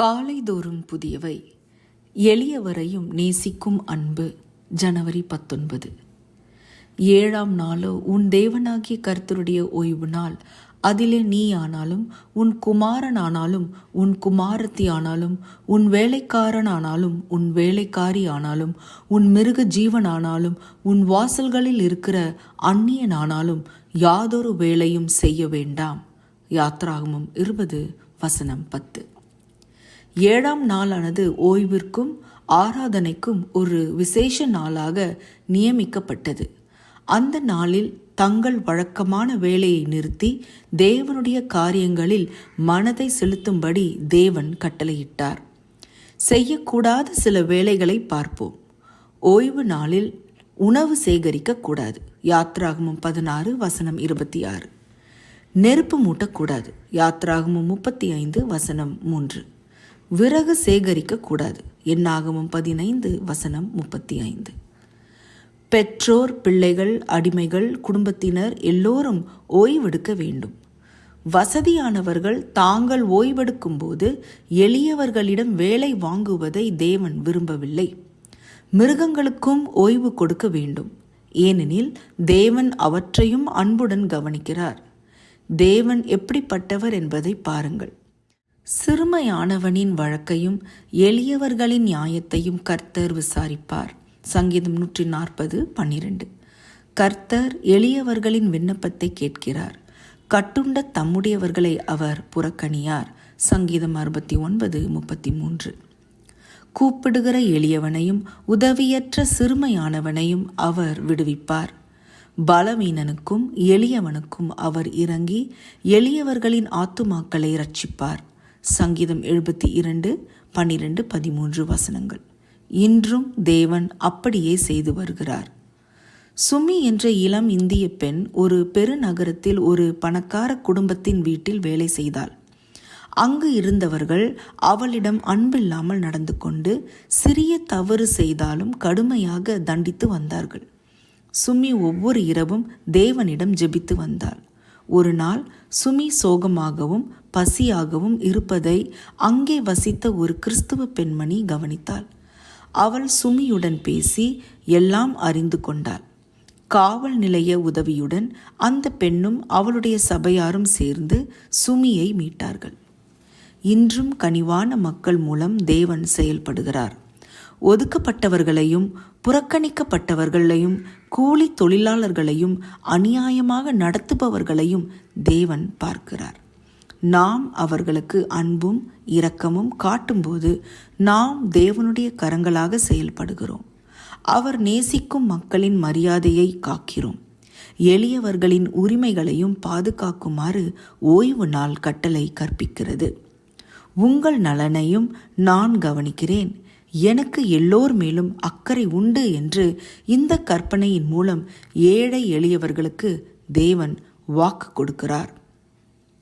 காலைதோறும் புதியவை. எளியவரையும் நேசிக்கும் அன்பு. ஜனவரி பத்தொன்பது. ஏழாம் நாளோ உன் தேவனாகிய கர்த்தருடைய ஓய்வு நாள். அதிலே நீ ஆனாலும் உன் குமாரன் ஆனாலும் உன் குமாரத்தி ஆனாலும் உன் வேலைக்காரன் ஆனாலும் உன் வேலைக்காரி ஆனாலும் உன் மிருக ஜீவன் ஆனாலும் உன் வாசல்களில் இருக்கிற அந்நியன் ஆனாலும் யாதொரு வேலையும் செய்ய வேண்டாம். யாத்ராகமும் இருபது வசனம் பத்து. ஏழாம் நாளானது ஓய்விற்கும் ஆராதனைக்கும் ஒரு விசேஷ நாளாக நியமிக்கப்பட்டது. அந்த நாளில் தங்கள் வழக்கமான வேலையை நிறுத்தி தேவனுடைய காரியங்களில் மனதை செலுத்தும்படி தேவன் கட்டளையிட்டார். செய்யக்கூடாத சில வேலைகளை பார்ப்போம். ஓய்வு நாளில் உணவு சேகரிக்கக்கூடாது. யாத்ராகமும் பதினாறு வசனம் இருபத்தி ஆறு. நெருப்பு மூட்டக்கூடாது. யாத்ராகமும் முப்பத்தி ஐந்து வசனம் மூன்று. விறகு சேகரிக்க கூடாது. என்னாகமும் பதினைந்து வசனம் முப்பத்தி ஐந்து பெற்றோர் பிள்ளைகள் அடிமைகள் குடும்பத்தினர் எல்லோரும் ஓய்வெடுக்க வேண்டும். வசதியானவர்கள் தாங்கள் ஓய்வெடுக்கும் போது எளியவர்களிடம் வேலை வாங்குவதை தேவன் விரும்பவில்லை. மிருகங்களுக்கும் ஓய்வு கொடுக்க வேண்டும். ஏனெனில் தேவன் அவற்றையும் அன்புடன் கவனிக்கிறார். தேவன் எப்படிப்பட்டவர் என்பதை பாருங்கள். சிறுமையானவனின் வழக்கையும் எளியவர்களின் நியாயத்தையும் கர்த்தர் விசாரிப்பார். சங்கீதம் நூற்றி நாற்பது பன்னிரண்டு. கர்த்தர் எளியவர்களின் விண்ணப்பத்தை கேட்கிறார். கட்டுண்ட தம்முடையவர்களை அவர் புறக்கணியார். சங்கீதம் அறுபத்தி ஒன்பது முப்பத்தி மூன்று கூப்பிடுகிற எளியவனையும் உதவியற்ற சிறுமையானவனையும் அவர் விடுவிப்பார். பலவீனனுக்கும் எளியவனுக்கும் அவர் இறங்கி எளியவர்களின் ஆத்துமாக்களை ரட்சிப்பார் சங்கீதம் எழுபத்தி இரண்டு பன்னிரண்டு பதிமூன்று வசனங்கள். இன்றும் தேவன் அப்படியே செய்து வருகிறார். சுமி என்ற இளம் இந்திய பெண் ஒரு பெருநகரத்தில் ஒரு பணக்கார குடும்பத்தின் வீட்டில் வேலை செய்தாள். அங்கு இருந்தவர்கள் அவளிடம் அன்பில்லாமல் நடந்து கொண்டு சிறிய தவறு செய்தாலும் கடுமையாக தண்டித்து வந்தார்கள். சுமி ஒவ்வொரு இரவும் தேவனிடம் ஜெபித்து வந்தாள். ஒரு நாள் சுமி சோகமாகவும் பசியாகவும் இருப்பதை அங்கே வசித்த ஒரு கிறிஸ்துவ பெண்மணி கவனித்தாள். அவள் சுமியுடன் பேசி எல்லாம் அறிந்து கொண்டாள். காவல் நிலைய உதவியுடன் அந்த பெண்ணும் அவளுடைய சபையாரும் சேர்ந்து சுமியை மீட்டார்கள். இன்றும் கனிவான மக்கள் மூலம் தேவன் செயல்படுகிறார். ஒதுக்கப்பட்டவர்களையும் புறக்கணிக்கப்பட்டவர்களையும் கூலி தொழிலாளர்களையும் அநியாயமாக நடத்துபவர்களையும் தேவன் பார்க்கிறார். நாம் அவர்களுக்கு அன்பும் இரக்கமும் காட்டும்போது நாம் தேவனுடைய கரங்களாக செயல்படுகிறோம். அவர் நேசிக்கும் மக்களின் மரியாதையை காக்கிறோம். எளியவர்களின் உரிமைகளையும் பாதுகாக்குமாறு ஓய்வு நாள் கட்டளை கற்பிக்கிறது. உங்கள் நலனையும் நான் கவனிக்கிறேன். எனக்கு எல்லோர் மேலும் அக்கறை உண்டு என்று இந்த கற்பனையின் மூலம் ஏழை எளியவர்களுக்கு தேவன் வாக்கு கொடுக்கிறார்.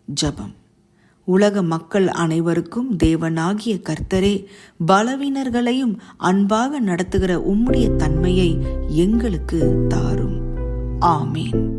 ஜபம். உலக மக்கள் அனைவருக்கும் தேவனாகிய கர்த்தரே பலவீனர்களையும் அன்பாக நடத்துகிற உம்முடைய தன்மையை எங்களுக்கு தாரும். ஆமேன்.